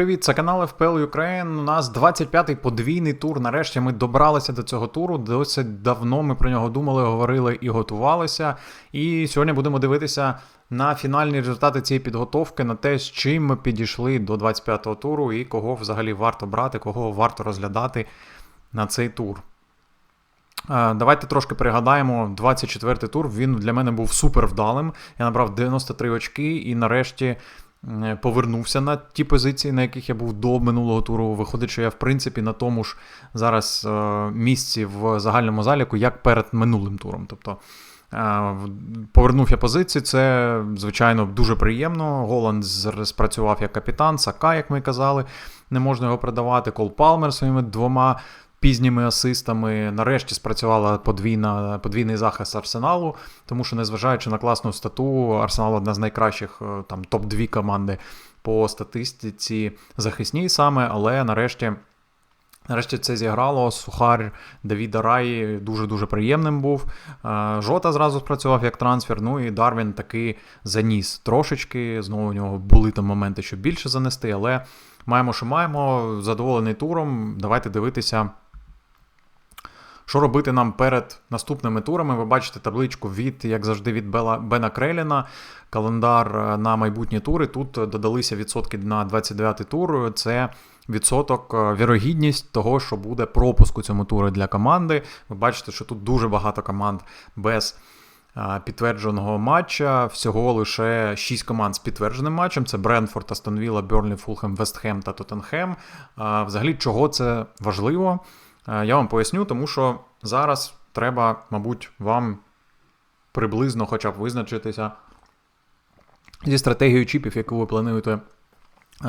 привіт! Це канал FPL Ukraine. У нас 25-й подвійний тур. Нарешті ми добралися до цього туру. Досить давно ми про нього думали, говорили і готувалися. І сьогодні будемо дивитися на фінальні результати цієї підготовки, на те, з чим ми підійшли до 25-го туру і кого взагалі варто брати, кого варто розглядати на цей тур. Е, Давайте трошки пригадаємо 24-й тур. Він для мене був супер вдалим. Я набрав 93 очки і нарешті повернувся на ті позиції, на яких я був до минулого туру. Виходить, що я в принципі на тому ж зараз е, місці в загальному заліку, як перед минулим туром. Тобто е, повернув я позиції. Це звичайно дуже приємно. Голланд спрацював як капітан, Сака, як ми казали, не можна його продавати. Кол Палмер своїми двома пізніми асистами. Нарешті спрацювала подвійна, подвійний захист Арсеналу, тому що, незважаючи на класну стату, Арсенал одна з найкращих е, там топ-2 команди по статистиці захисній саме, але нарешті. Нарешті це зіграло. Сухар Давіда Раї дуже-дуже приємним був. Е, Жота зразу спрацював як трансфер. Ну і Дарвін таки заніс трошечки. Знову у нього були там моменти, щоб більше занести, але маємо, що маємо. Задоволений туром. Давайте дивитися. Що робити нам перед наступними турами? Ви бачите табличку від, як завжди, від Бела, Бена Креліна, календар е, на майбутні тури. Тут додалися відсотки на 29-й тур. Це відсоток, е, вірогідність того, що буде пропуск у цьому турі для команди. Ви бачите, що тут дуже багато команд без е, підтвердженого матча. Всього лише 6 команд з підтвердженим матчем: це Бренфорд, Астон Вілла, Берлі, Фулхем, Вестхем та Тоттенхем. Взагалі, чого це важливо? Е, Я вам поясню, тому що зараз треба, мабуть, вам приблизно хоча б визначитися зі стратегією чіпів, яку ви плануєте е,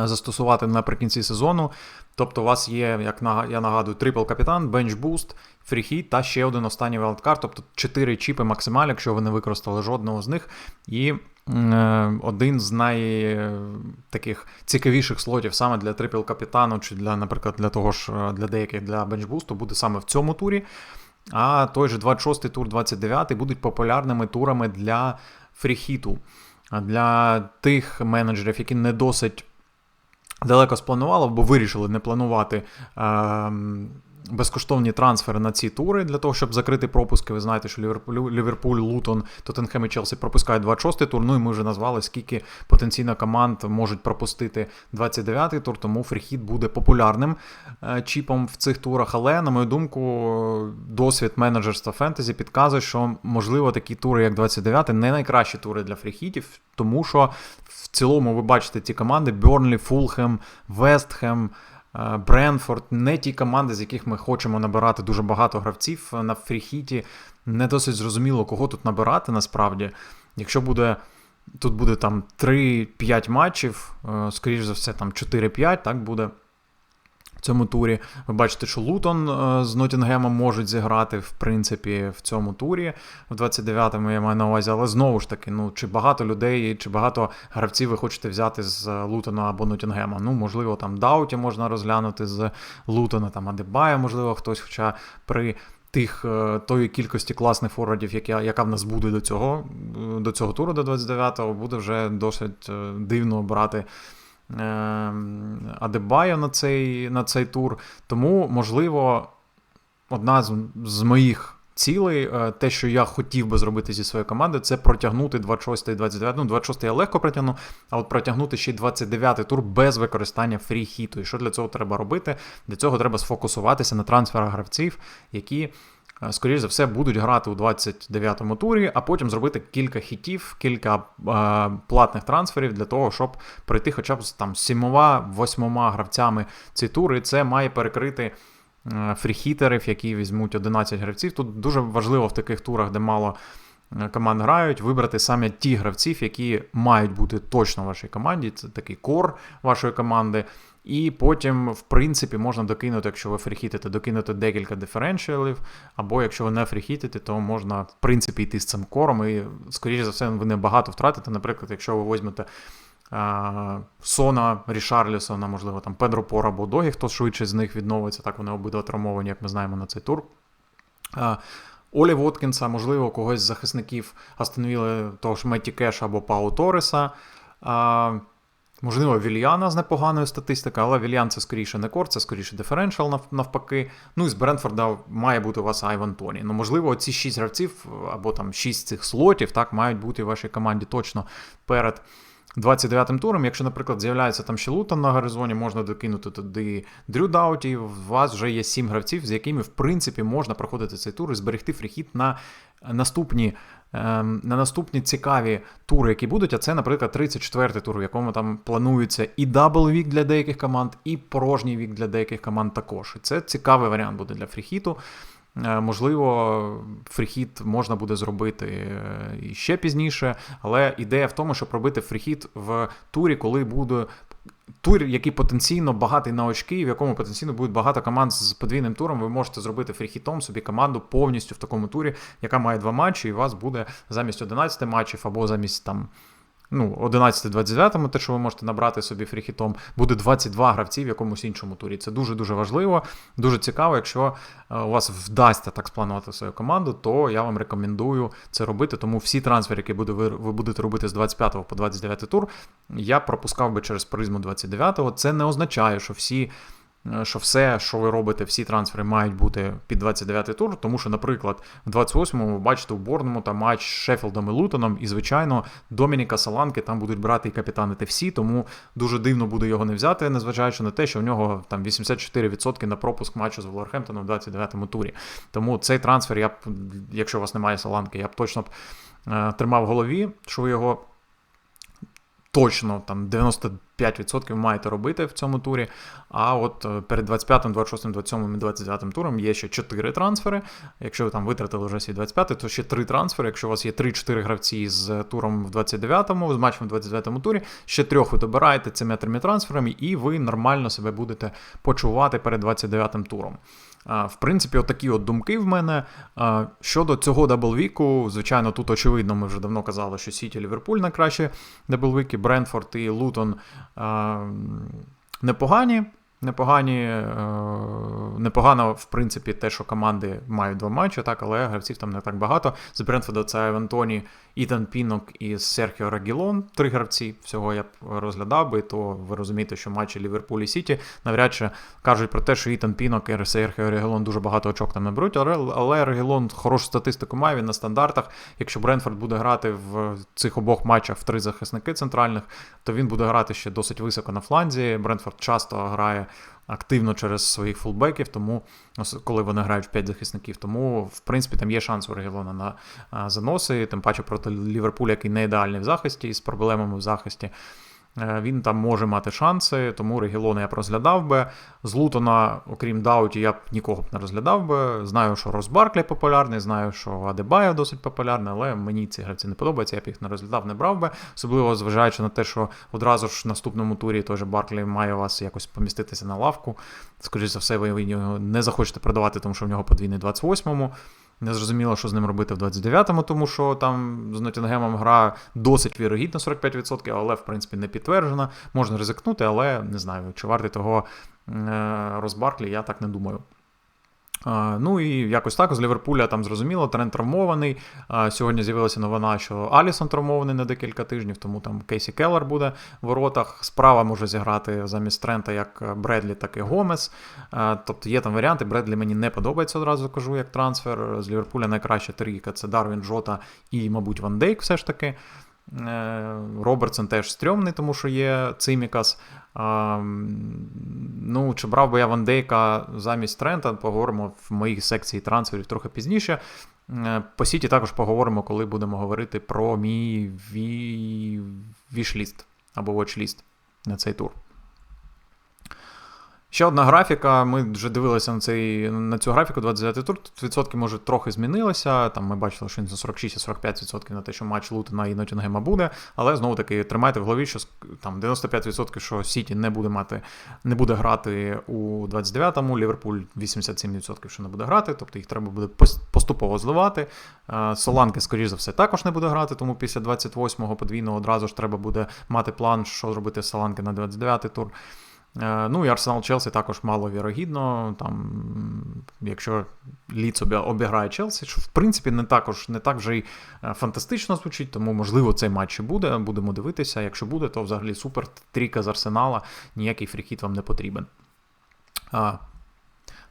застосувати наприкінці сезону. Тобто, у вас є, як я нагадую, трипл капітан, бенч буст, фріхіт та ще один останній вайлдкарт, тобто 4 чіпи максималь, якщо ви не використали жодного з них. І один з най е, цікавіших слотів саме для трипл капітану, чи для, наприклад, для того ж е, для деяких для бенчбусту буде саме в цьому турі. А той же 26-й тур, 29-й будуть популярними турами для фріхіту. Для тих менеджерів, які не досить далеко спланували, або вирішили не планувати ем, безкоштовні трансфери на ці тури для того, щоб закрити пропуски. Ви знаєте, що Ліверпуль, Лутон, Тоттенхем і Челсі пропускають 26-й тур. Ну і ми вже назвали, скільки потенційно команд можуть пропустити 29-й тур, тому фріхіт буде популярним е, чіпом в цих турах. Але, на мою думку, досвід менеджерства фентезі підказує, що можливо такі тури, як 29-й, не найкращі тури для фріхітів, тому що в цілому ви бачите ці команди: Бьорнлі, Фулхем, Вестхем. Е, Бренфорд, не ті команди, з яких ми хочемо набирати дуже багато гравців на фріхіті. Не досить зрозуміло, кого тут набирати насправді. Якщо буде. Тут буде там 3-5 матчів, е, скоріш за все, там 4-5, так буде цьому турі. Ви бачите, що Лутон е, з Ноттінгемом можуть зіграти, в принципі, в цьому турі, в 29-му я маю на увазі, але знову ж таки, ну, чи багато людей, чи багато гравців ви хочете взяти з е, Лутона або Ноттінгема? Ну, можливо, там Дауті можна розглянути з Лутона, там Адебая, можливо, хтось, хоча при. Тих е, тої кількості класних форвардів, яка, яка в нас буде до цього, до цього туру, до 29-го, буде вже досить дивно брати Адебайо на цей, на цей тур. Тому, можливо, одна з, з моїх цілей, е, те, що я хотів би зробити зі своєю командою, це протягнути 26 і 29. Ну, 26 я легко протягну, а от протягнути ще й 29 тур без використання фрі-хіту. І що для цього треба робити? Для цього треба сфокусуватися на трансферах гравців, які. Е, Скоріше за все, будуть грати у 29-му турі, а потім зробити кілька хітів, кілька е, платних трансферів для того, щоб пройти хоча б там сімома-восьмома гравцями ці тури. Це має перекрити е, фріхітерів, які візьмуть 11 гравців. Тут дуже важливо в таких турах, де мало е, команд грають, вибрати саме ті гравців, які мають бути точно в вашій команді. Це такий кор вашої команди. І потім, в принципі, можна докинути, якщо ви фріхітите, докинути декілька диференшіалів, або якщо ви не фріхітите, то можна, в принципі, йти з цим кором. І, скоріше за все, ви не багато втратите. Наприклад, якщо ви візьмете а, Сона, Рішарлісона, можливо, там Педро Пора або Догі, хто швидше з них відновиться, так вони обидва травмовані, як ми знаємо на цей тур. А, Олі Воткінса, можливо, когось з захисників Астонвіли, того ж Метті Кеша або Пау Тореса. А, Можливо, Вільяна з непоганою статистикою, але Вільян це скоріше не кор, це скоріше диференшал навпаки. Ну і з Брентфорда має бути у вас Айван Тоні. Ну, можливо, ці шість гравців або там шість цих слотів так мають бути в вашій команді точно перед 29-м туром. Якщо, наприклад, з'являється там ще Лутон на горизоні, можна докинути туди Дрю Дауті, і у вас вже є сім гравців, з якими, в принципі, можна проходити цей тур і зберегти фріхіт на наступні. Ем, На наступні цікаві тури, які будуть, а це, наприклад, 34-й тур, в якому там планується і дабл вік для деяких команд, і порожній вік для деяких команд також. І це цікавий варіант буде для фріхіту. Е, Можливо, фріхіт можна буде зробити е, ще пізніше, але ідея в тому, щоб робити фріхіт в турі, коли буде тур, який потенційно багатий на очки, в якому потенційно буде багато команд з подвійним туром. Ви можете зробити фріхітом собі команду повністю в такому турі, яка має два матчі, і у вас буде замість 11 матчів або замість там. Ну, 11-29, те, що ви можете набрати собі фріхітом, буде 22 гравці в якомусь іншому турі. Це дуже-дуже важливо, дуже цікаво. Якщо е, у вас вдасться так спланувати свою команду, то я вам рекомендую це робити. Тому всі трансфери, які буде, ви, ви будете робити з 25 по 29 тур, я пропускав би через призму 29-го. Це не означає, що всі. Е, Що все, що ви робите, всі трансфери мають бути під 29-й тур, тому що, наприклад, в 28-му ви бачите у Борному там матч з Шеффілдом і Лутоном, і, звичайно, Домініка Саланки там будуть брати і капітанити всі, тому дуже дивно буде його не взяти, незважаючи на те, що в нього там 84% на пропуск матчу з Волверхемптоном в 29-му турі. Тому цей трансфер, я б, якщо у вас немає Саланки, я б точно б е, тримав в голові, що ви його точно там 95% маєте робити в цьому турі. А от е, перед 25, 26, 27 і 29 туром є ще 4 трансфери. Якщо ви там витратили вже свій 25, то ще 3 трансфери. Якщо у вас є 3-4 гравці з туром в 29-му, з матчем в 29-му турі, ще трьох ви добираєте цими трьома трансферами, і ви нормально себе будете почувати перед 29-м туром. В принципі, отакі от думки в мене. Щодо цього даблвіку, звичайно, тут очевидно, ми вже давно казали, що Сіті Ліверпуль найкращі даблвіки, Бренфорд і Лутон непогані. Непогані, е, непогано, в принципі, те, що команди мають два матчі, так, але гравців там не так багато. З Брентфорда це Айван Тоні, Ітан Пінок і Серхіо Рагілон. Три гравці. Всього я б розглядав би, то ви розумієте, що матчі Ліверпуль і Сіті навряд чи кажуть про те, що Ітан Пінок і Серхіо Рагілон дуже багато очок там наберуть, але Рагілон хорошу статистику має він на стандартах. Якщо Брентфорд буде грати в цих обох матчах в три захисники центральних, то він буде грати ще досить високо на фланзі. Брентфорд часто грає активно через своїх фулбеків, тому коли вони грають в 5 захисників, тому в принципі там є шанс у Регілона на заноси, тим паче проти Ліверпуля, який не ідеальний в захисті і з проблемами в захисті. Е, Він там може мати шанси, тому Регілона я б розглядав би. З Лутона, окрім Дауті, я б нікого б не розглядав би. Знаю, що Рос Барклі популярний, знаю, що Адебаєв досить популярний, але мені ці гравці не подобаються, я б їх не розглядав, не брав би. Особливо зважаючи на те, що одразу ж в наступному турі теж Барклі має вас якось поміститися на лавку. Скоріше за все, ви його не захочете продавати, тому що в нього подвійний 28-му. Не зрозуміло, що з ним робити в 29-му, тому що там з Ноттінгемом гра досить вірогідна 45%, але в принципі не підтверджена. Можна ризикнути, але не знаю, чи варти того Розбарклі, я так не думаю. Ну і якось так з Ліверпуля там зрозуміло, тренд травмований. Сьогодні з'явилася новина, що Алісон травмований на декілька тижнів, тому там Кейсі Келлер буде в воротах. Справа може зіграти замість Трента як Бредлі, так і Гомес. Тобто є там варіанти. Бредлі мені не подобається, одразу кажу, як трансфер. З Ліверпуля найкраща трійка це Дарвін Джота і, мабуть, Ван Дейк все ж таки. Робертсон теж стрьомний, тому що є Цимікас. Ну, Чи брав би я Ван Дейка замість Трента, поговоримо в моїй секції трансферів трохи пізніше. По Сіті також поговоримо, коли будемо говорити про мій ві... вішліст або watchlist на цей тур. Ще одна графіка. Ми вже дивилися на цей, на цю графіку 29 тур. Тут відсотки, може, трохи змінилися. Там ми бачили, що він за 46-45% на те, що матч Лутена і Ноттінгема буде. Але знову таки тримайте в голові, що там 95%, що Сіті не буде мати, не буде грати у 29-му, Ліверпуль 87%, що не буде грати, тобто їх треба буде поступово зливати. Соланки, скоріш за все, також не буде грати, тому після 28-го подвійного одразу ж треба буде мати план, що зробити Соланки на 29-й тур. Е, Ну і Арсенал Челсі також маловірогідно. Там, якщо Ліц обіграє Челсі, що в принципі не також не так вже й е, фантастично звучить, тому можливо цей матч і буде. Будемо дивитися. Якщо буде, то взагалі супер трійка з Арсенала, ніякий фрікіт вам не потрібен.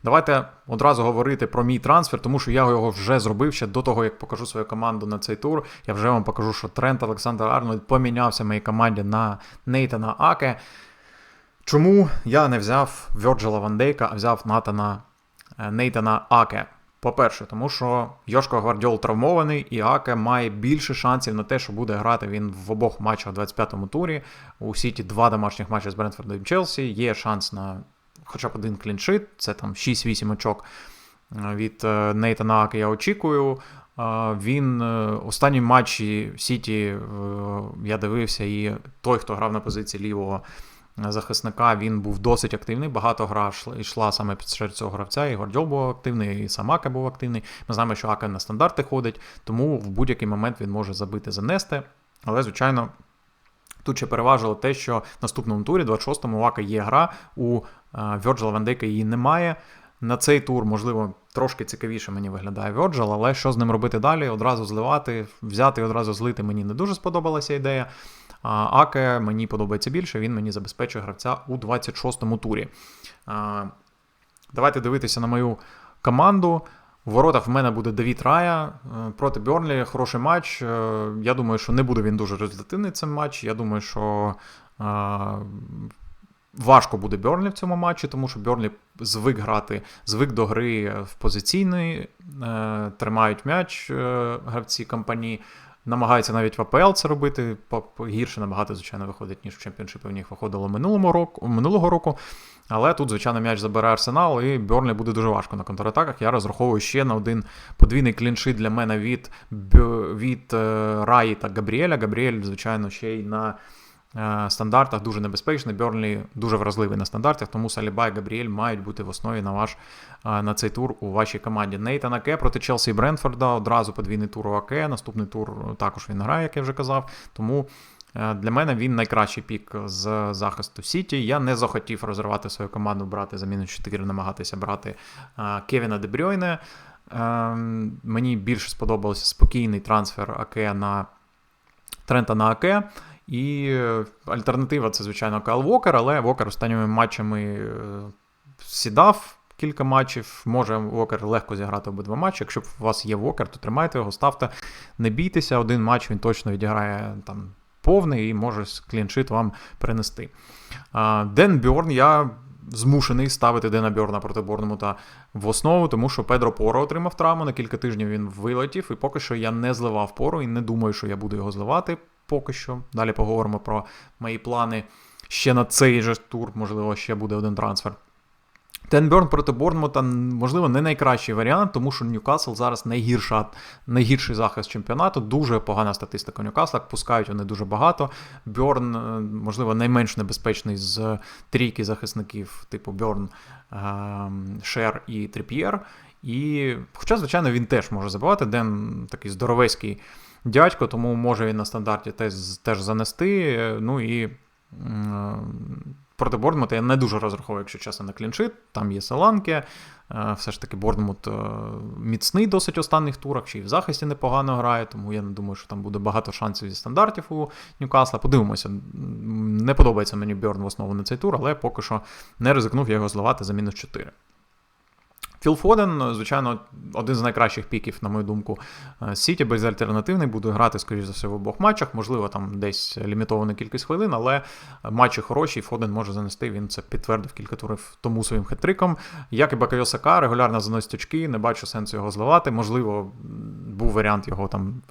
Давайте одразу говорити про мій трансфер, тому що я його вже зробив ще до того, як покажу свою команду на цей тур. Я вже вам покажу, що Трент Олександр Арнольд помінявся моїй команді на Нейтана Аке. Чому я не взяв Вьорджела Ван Дейка, а взяв Натана е, Нейтана Аке? По-перше, тому що Йошко Гвардіол травмований, і Аке має більше шансів на те, що буде грати він в обох матчах в 25-му турі. У Сіті два домашніх матчі з Брентфордом і Челсі. Є шанс на хоча б один кліншит, це там 6-8 очок е, від е, Нейтана Аке я очікую. Він останні матчі Сіті я дивився, і той, хто грав на позиції лівого захисника, він був досить активний. Багато гра йшла- саме під серед цього гравця. І Гордьол був активний, і сам Аке був активний. Ми знаємо, що Аке на стандарти ходить, тому в будь-який момент він може забити занести. Але, звичайно, тут ще переважило те, що в наступному турі, 26-му, у Ака є гра, у Вьорджела Ван Дейка її немає. На цей тур, можливо, трошки цікавіше мені виглядає Virgil, але що з ним робити далі? Одразу зливати, взяти і одразу злити мені не дуже сподобалася ідея. Аке мені подобається більше, він мені забезпечує гравця у 26-му турі. Давайте дивитися на мою команду. В воротах в мене буде Давід Рая е, проти Бьорнлі. Хороший матч. Е, Я думаю, що не буде він дуже результативний цей матч. Я думаю, що е, важко буде Бьорнлі в цьому матчі, тому що Бьорнлі звик грати, звик до гри в позиційний, тримають м'яч гравці компанії. Намагаються навіть в АПЛ це робити. Гірше набагато, звичайно, виходить, ніж в чемпіоншипі в них виходило минулому року, минулого року. Але тут, звичайно, м'яч забере Арсенал, і Бьорнлі буде дуже важко на контратаках. Я розраховую ще на один подвійний кліншит для мене від, від е, Раї та Габріеля. Габріель, звичайно, ще й на стандартах дуже небезпечний. Бьорнлі дуже вразливий на стандартах, тому Саліба і Габріель мають бути в основі на ваш е, на цей тур у вашій команді. Нейтан Аке проти Челсі і Брентфорда. Одразу подвійний тур у Аке. Наступний тур також він грає, як я вже казав. Тому е, для мене він найкращий пік з захисту Сіті. Я не захотів розривати свою команду, брати заміну 4, намагатися брати е, Кевіна Дебрюйне. Е, Мені більше сподобався спокійний трансфер Аке на Трента на Аке. І е, альтернатива це, звичайно, Кайл Вокер, але Вокер останніми матчами е, сідав кілька матчів. Може Вокер легко зіграти обидва матчі. Якщо у вас є Вокер, то тримайте його, ставте. Не бійтеся, один матч він точно відіграє там повний і може кліншит вам принести. Ден Бьорн, я змушений ставити Дена Бьорна проти Борнмута в основу, тому що Педро Поро отримав травму, на кілька тижнів він вилетів, і поки що я не зливав пору і не думаю, що я буду його зливати поки що. Далі поговоримо про мої плани ще на цей же тур, можливо, ще буде один трансфер. Тенберн проти Борнмута, можливо, не найкращий варіант, тому що Ньюкасл зараз найгірша, найгірший захист чемпіонату. Дуже погана статистика Ньюкасла, пускають вони дуже багато. Бьорн, е, можливо, найменш небезпечний з трійки захисників, типу Бьорн, ем, Шер і Тріп'єр. І, хоча, звичайно, він теж може забивати. Ден такий здоровецький дядько, тому може він на стандарті теж, теж занести. Ну і проти Борнмута я не дуже розраховую, якщо чесно, на кліншит. Там є Саланке. Все ж таки, Борнмут е, міцний досить в останніх турах, ще й в захисті непогано грає, тому я не думаю, що там буде багато шансів зі стандартів у Ньюкасла. Подивимося. Не подобається мені Бьорн в основу на цей тур, але поки що не ризикнув я його зливати за мінус 4. Філ Фоден, звичайно, один з найкращих піків, на мою думку, е, Сіті безальтернативний, буде грати, скоріш за все, в обох матчах. Можливо, там десь лімітована кількість хвилин, але матчі хороші, Фоден може занести. Він це підтвердив кілька турів тому своїм хитриком. Як і Бакайо Сака, регулярно заносить очки, не бачу сенсу його зливати. Можливо, був варіант його там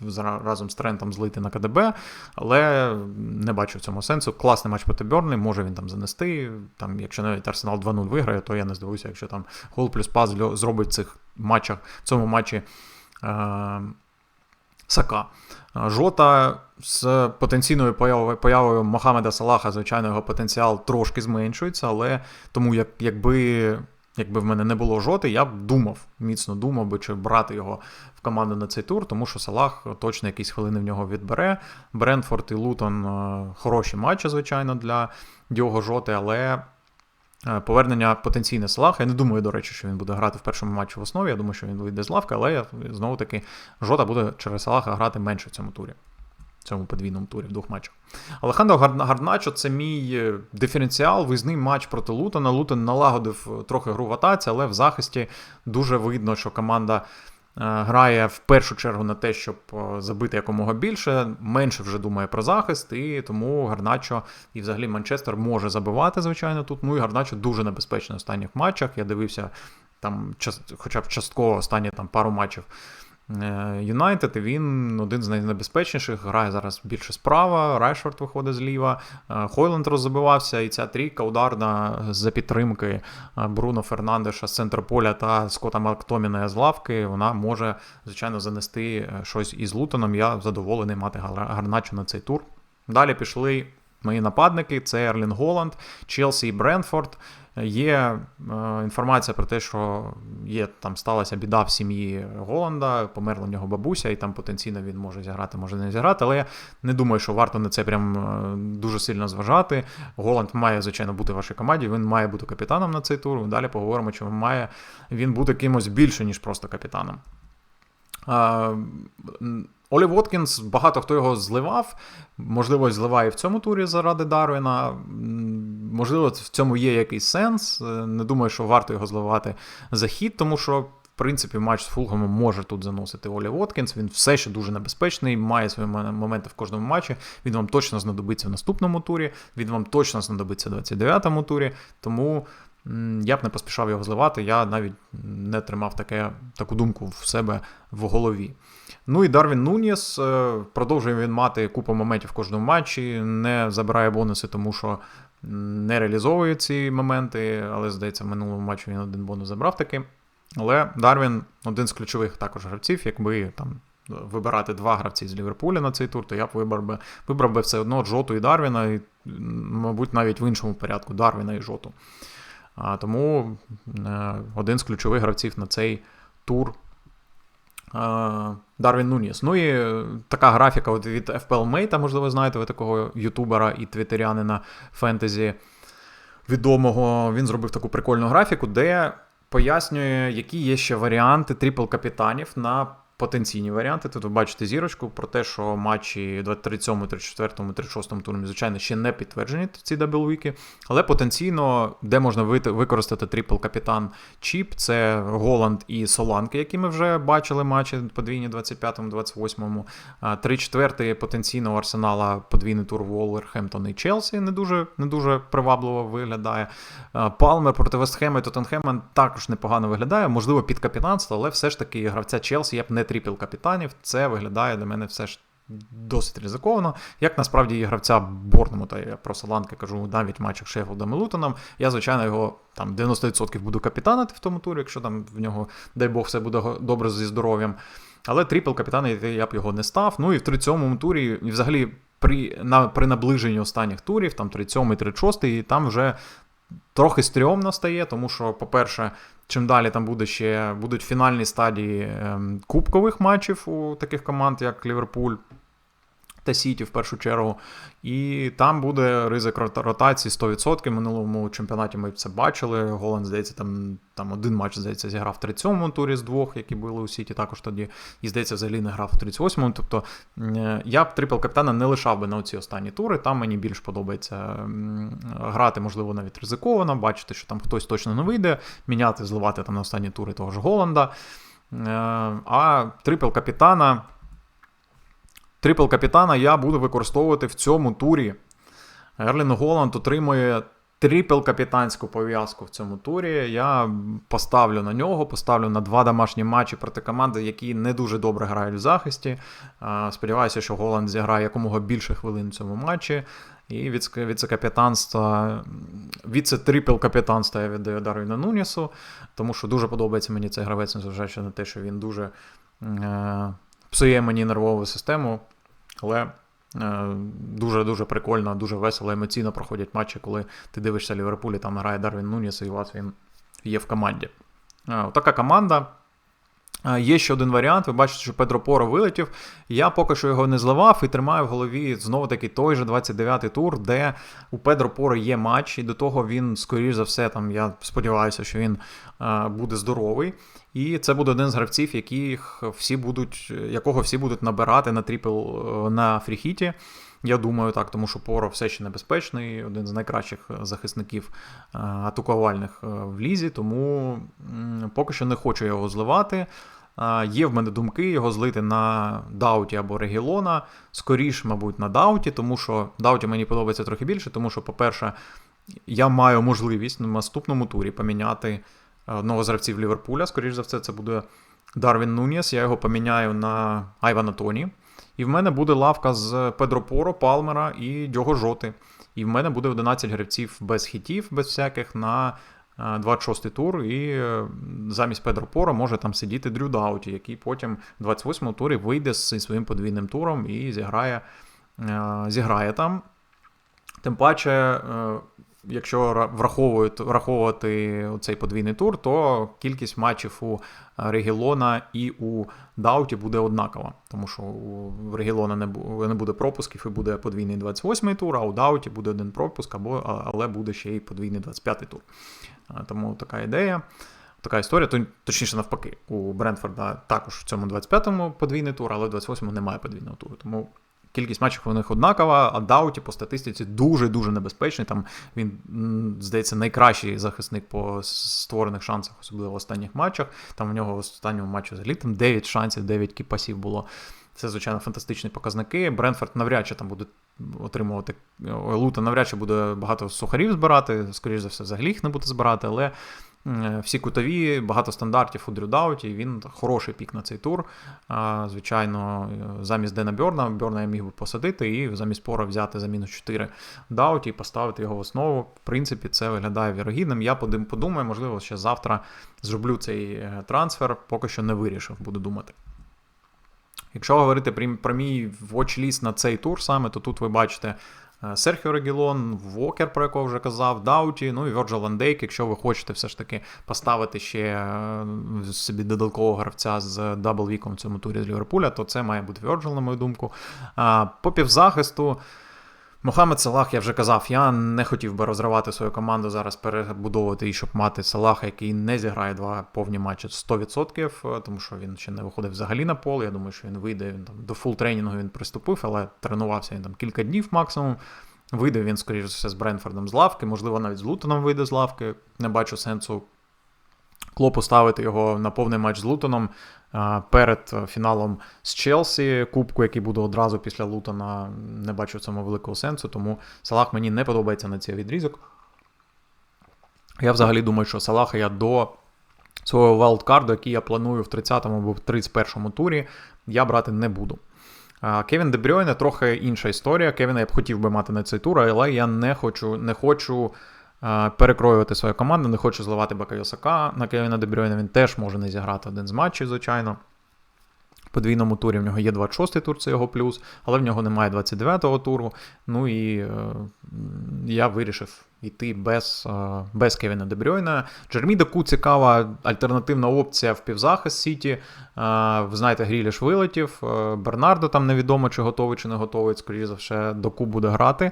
разом з Трентом злити на КДБ, але не бачу в цьому сенсу. Класний матч проти Бьорни, може він там занести. Там, якщо навіть Арсенал 2-0 виграє, то я не здивуюся, якщо там гол плюс зльо- зробить в цих матчах, в цьому матчі е- Сака. Е, Жота з потенційною появою, появою Мохамеда Салаха, звичайно, його потенціал трошки зменшується, але тому як, якби. Якби в мене не було жоти, я б думав, міцно думав би, чи брати його в команду на цей тур, тому що Салах точно якісь хвилини в нього відбере. Брентфорд і Лутон е, хороші матчі, звичайно, для Діого Жоти, але Повернення потенційне Салаха. Я не думаю, до речі, що він буде грати в першому матчі в основі. Я думаю, що він вийде з лавки, але знову таки жота буде через Салаха грати менше в цьому турі, в цьому подвійному турі в двох матчах. Алехандро Гарначо це мій е, диференціал, виїзний матч проти Лутона. Лутон налагодив трохи гру в атаці, але в захисті дуже видно, що команда. Грає в першу чергу на те, щоб забити якомога більше, менше вже думає про захист, і тому Гарначо і взагалі Манчестер може забивати, звичайно, тут. Ну і Гарначо дуже небезпечний в останніх матчах. Я дивився там, хоча б частково останні там пару матчів Юнайтед, він один з найнебезпечніших. Грає зараз більше справа. Райшфорд виходить зліва. Хойленд роззабивався, і ця трійка ударна за підтримки Бруно Фернандеша з центру поля та Скота Мактоміна з лавки. Вона може, звичайно, занести щось із Лутоном. Я задоволений мати гарначу на цей тур. Далі пішли. Мої нападники це Ерлін Голланд, Челсі і Бренфорд. Є е, інформація про те, що є там сталася біда в сім'ї Голланда, померла в нього бабуся, і там потенційно він може зіграти, може не зіграти. Але я не думаю, що варто на це прям е, дуже сильно зважати. Голланд має, звичайно, бути в вашій команді, він має бути капітаном на цей тур. Далі поговоримо, чи має він бути кимось більше, ніж просто капітаном. Олі Воткінс, багато хто його зливав, можливо, зливає в цьому турі заради Дарвіна. Можливо, в цьому є якийсь сенс. Не думаю, що варто його зливати за хід, тому що, в принципі, матч з Фулгамом може тут заносити Олі Воткінс. Він все ще дуже небезпечний, має свої моменти в кожному матчі. Він вам точно знадобиться в наступному турі, він вам точно знадобиться в 29-му турі. Тому. Я б не поспішав його зливати, я навіть не тримав таке, таку думку в себе в голові. Ну і Дарвін Нуніс е, продовжує він мати купу моментів в кожному матчі, не забирає бонуси, тому що не реалізовує ці моменти, але, здається, в минулому матчі він один бонус забрав таки. Але Дарвін один з ключових також гравців, якби там. Вибирати два гравці з Ліверпуля на цей тур, то я б вибрав би вибрав би все одно Джоту і Дарвіна, і, мабуть, навіть в іншому порядку Дарвіна і Жоту. Тому е, один з ключових гравців на цей тур Дарвін Нуніс. Ну і е, така графіка от від FPL Mate, можливо, знаєте, ви такого ютубера і твіттерянина фентезі відомого. Він зробив таку прикольну графіку, де пояснює, які є ще варіанти трипл капітанів на потенційні варіанти. Тут ви бачите зірочку про те, що матчі 37, 34, 36 турі, звичайно, ще не підтверджені ці даблвіки, але потенційно, де можна використати трипл капітан Чіп, це Голланд і Соланки, які ми вже бачили матчі подвійні 25-му, 28-му. 3-4 потенційного арсенала подвійний тур Волверхемптон і Челсі не дуже не дуже привабливо виглядає. Палмер проти Вестхема і Тоттенхема також непогано виглядає, можливо, під капітанство, але все ж таки гравця Челсі я б не тріпл капітанів, це виглядає для мене все ж досить ризиковано. Як насправді і гравця Борному, та я про Саланки кажу навіть в матчах Шеффілдом і Лутоном. Я, звичайно, його там 90% буду капітанити в тому турі, якщо там в нього, дай Бог, все буде добре зі здоров'ям. Але трипл капітана я б його не став. Ну і в 37-му турі, і взагалі при на, при наближенні останніх турів, там 37-й, 36-й, там вже трохи стрьомно стає, тому що, по-перше, чим далі там буде ще будуть фінальні стадії ем, кубкових матчів у таких команд, як Ліверпуль та Сіті в першу чергу. І там буде ризик ротації 100%. В минулому чемпіонаті ми це бачили. Голланд, здається, там там один матч здається, зіграв в 37-му турі з двох, які були у Сіті, також тоді. І здається, взагалі не грав у 38-му. Тобто я б трипл капітана не лишав би на ці останні тури. Там мені більш подобається грати, можливо, навіть ризиковано, бачити, що там хтось точно не вийде, міняти, зливати там на останні тури того ж Голланда. Е, а трипл капітана. Трипл капітана я буду використовувати в цьому турі. Ерлін Голланд отримує трипл капітанську пов'язку в цьому турі. Я поставлю на нього, поставлю на два домашні матчі проти команди, які не дуже добре грають в захисті. Сподіваюся, що Голланд зіграє якомога більше хвилин в цьому матчі. І віце-капітанства, віце-трипл-капітанства я віддаю Дарвіну Нунісу, тому що дуже подобається мені цей гравець, незважаючи на те, що він дуже. Е, псує мені нервову систему, але дуже-дуже прикольно, дуже весело, емоційно проходять матчі, коли ти дивишся Ліверпулі, там грає Дарвін Нуніс, і у вас він є в команді. Така команда. Є ще один варіант. Ви бачите, що Педро Поро вилетів. Я поки що його не зливав і тримаю в голові знову таки той же 29-й тур, де у Педро Поро є матч, і до того він, скоріш за все, там я сподіваюся, що він буде здоровий. І це буде один з гравців, яких всі будуть, якого всі будуть набирати на трипл е, на фріхіті. Я думаю, так, тому що Поро все ще небезпечний, один з найкращих захисників е, атакувальних е, в лізі, тому поки що не хочу його зливати. Є в мене думки його злити на Дауті або Регілона. Скоріше, мабуть, на Дауті, тому що Дауті мені подобається трохи більше, тому що, по-перше, я маю можливість на наступному турі поміняти одного з гравців Ліверпуля. Скоріше за все, це буде Дарвін Нуніс. Я його поміняю на Айвана Тоні. І в мене буде лавка з Педро Поро, Палмера і Дього Жоти. І в мене буде 11 гравців без хітів, без всяких на 26-й тур. І е, замість Педро Поро може там сидіти Дрю Дауті, який потім в 28-му турі вийде з своїм подвійним туром і зіграє, е, зіграє там. Тим паче, е, якщо враховувати цей подвійний тур, то кількість матчів у Регілона і у Дауті буде однакова. Тому що у Регілона не буде пропусків і буде подвійний 28-й тур, а у Дауті буде один пропуск, або, але буде ще й подвійний 25-й тур. Тому така ідея. Така історія, точніше, навпаки, у Брентфорда також в цьому 25-му подвійний тур, але в 28-му немає подвійного туру. Тому Кількість матчів у них однакова, а Дауті по статистиці дуже-дуже небезпечний. Там він, здається, найкращий захисник по створених шансах, особливо в останніх матчах. Там у нього в останньому матчі взагалі там 9 шансів, 9 кіпасів було. Це, звичайно, фантастичні показники. Бренфорд навряд чи там буде отримувати Лута, навряд чи буде багато сухарів збирати, скоріш за все, взагалі їх не буде збирати, але Е, всі кутові, багато стандартів у дрюдауті. Він хороший пік на цей тур. Звичайно, замість Дена Бьорна, Бьорна я міг би посадити, і замість пора взяти за мінус 4 дауті і поставити його в основу. В принципі, це виглядає вірогідним. Я подумаю, можливо, ще завтра зроблю цей е, трансфер, поки що не вирішив, буду думати. Якщо говорити про мій watch на цей тур саме, то тут ви бачите Е, Серхіо Регілон, Вокер, про якого вже казав, Дауті, ну і Virgil Van якщо ви хочете все ж таки поставити ще е, собі додаткового гравця з даблвіком в цьому турі з Ліверпуля, то це має бути Virgil, на мою думку. По півзахисту. Мохамед Салах, я вже казав, я не хотів би розривати свою команду, зараз перебудовувати і щоб мати Салаха, який не зіграє два повні матчі 100%, е, тому що він ще не виходив взагалі на поле. Я думаю, що він вийде він там до фул тренінгу він приступив, але тренувався він там кілька днів максимум. Вийде він, скоріш за все, з Бренфордом з лавки, можливо, навіть з Лутоном вийде з лавки. Не бачу сенсу Клопу ставити його на повний матч з Лутоном перед фіналом з Челсі, кубку, який буде одразу після Лутона. Не бачу в цьому великого сенсу, тому Салах мені не подобається на цей відрізок. Я взагалі думаю, що Салаха я до свого валдкарду, який я планую в 30-му або в 31-му турі, я брати не буду. Кевін Дебрюйне трохи інша історія. Кевіна я б хотів би мати на цей тур, але я не хочу не хочу перекроювати свою команду, не хочу зливати Бакайосака на Кевіна Дебрюйна. Він теж може не зіграти один з матчів, звичайно. В подвійному турі в нього є 26-й тур, це його плюс, але в нього немає 29-го туру. Ну і е, я вирішив йти без е, без Кевіна Дебрюйна. Джермі Даку цікава альтернативна опція в півзахист Сіті. Е, ви знаєте, Гріліш вилетів. Е, Бернардо там невідомо, чи готовий, чи не готовий. Скоріше за все, Доку буде грати.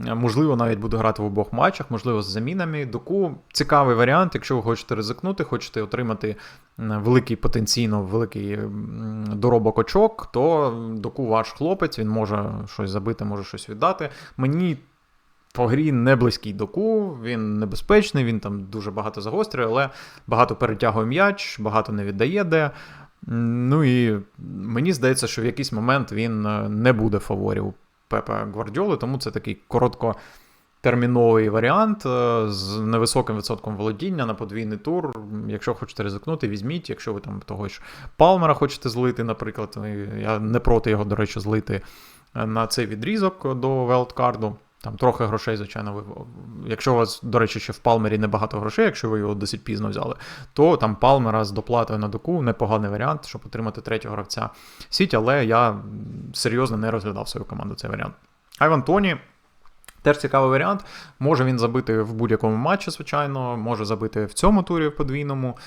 Можливо, навіть буде грати в обох матчах, можливо, з замінами. Доку цікавий варіант, якщо ви хочете ризикнути, хочете отримати великий потенційно великий доробок очок, то доку ваш хлопець, він може щось забити, може щось віддати. Мені. По грі не близький доку, він небезпечний, він там дуже багато загострює, але багато перетягує м'яч, багато не віддає де. Ну і мені здається, що в якийсь момент він е, не буде фаворів Пепа Гвардіоли, тому це такий короткотерміновий варіант е, з невисоким відсотком володіння на подвійний тур. Якщо хочете ризикнути, візьміть. Якщо ви там того ж Палмера хочете злити, наприклад, я не проти його, до речі, злити е, на цей відрізок до велдкарду. Там трохи грошей, звичайно, ви. Якщо у вас, до речі, ще в Палмері небагато грошей, якщо ви його досить пізно взяли, то там Палмера з доплатою на доку непоганий варіант, щоб отримати третього гравця Сіті, але я серйозно не розглядав свою команду цей варіант. Айван Тоні Теж цікавий варіант. Може він забити в будь-якому матчі, звичайно, може забити в цьому турі в подвійному.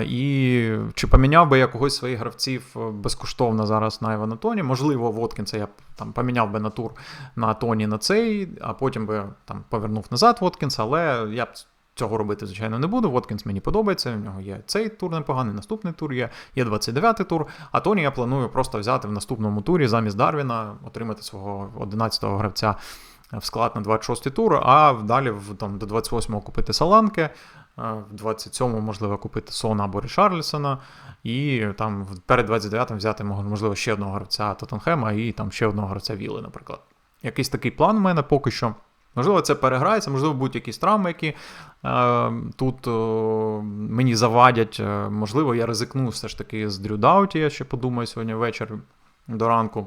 І чи поміняв би я когось своїх гравців е, безкоштовно зараз на Івана Тоні? Можливо, Воткінса я там поміняв би на тур на Тоні на цей, а потім би там повернув назад Воткінса, але я б цього робити, звичайно, не буду. Воткінс мені подобається. У нього є цей тур непоганий, наступний тур є, є 29-й тур. А Тоні я планую просто взяти в наступному турі замість Дарвіна, отримати свого 11-го гравця в склад на 26-й тур, а далі там, до 28-го купити Саланки, е, в 27-му, можливо, купити Сона або Рішарлісона, і там перед 29-м взяти, можливо, ще одного гравця Тоттенхема і там ще одного гравця Віли, наприклад. Якийсь такий план у мене поки що. Можливо, це переграється, можливо, будуть якісь травми, які е, тут е, мені завадять. Е, можливо, я ризикну все ж таки з Дрю Дауті, я ще подумаю сьогодні вечір до ранку.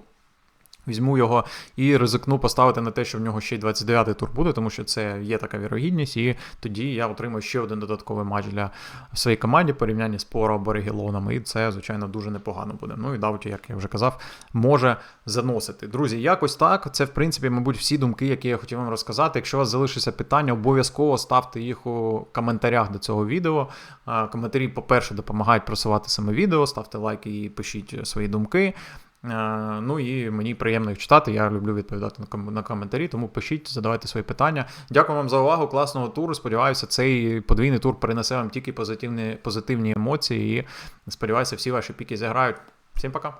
Візьму його і ризикну поставити на те, що в нього ще й 29-й тур буде, тому що це є така вірогідність, і тоді я отримаю ще один додатковий матч для своєї команди в порівнянні з Поро або і це, звичайно, дуже непогано буде. Ну і Дауті, як я вже казав, може заносити. Друзі, якось так. Це, в принципі, мабуть, всі думки, які я хотів вам розказати. Якщо у вас залишиться питання, обов'язково ставте їх у коментарях до цього відео. Коментарі, по-перше, допомагають просувати саме відео, ставте лайки і пишіть свої думки. Е, Ну і мені приємно їх читати. Я люблю відповідати на коментарі, тому пишіть, задавайте свої питання. Дякую вам за увагу. Класного туру. Сподіваюся, цей подвійний тур принесе вам тільки позитивні, позитивні емоції. І сподіваюся, всі ваші піки зіграють. Всім пока.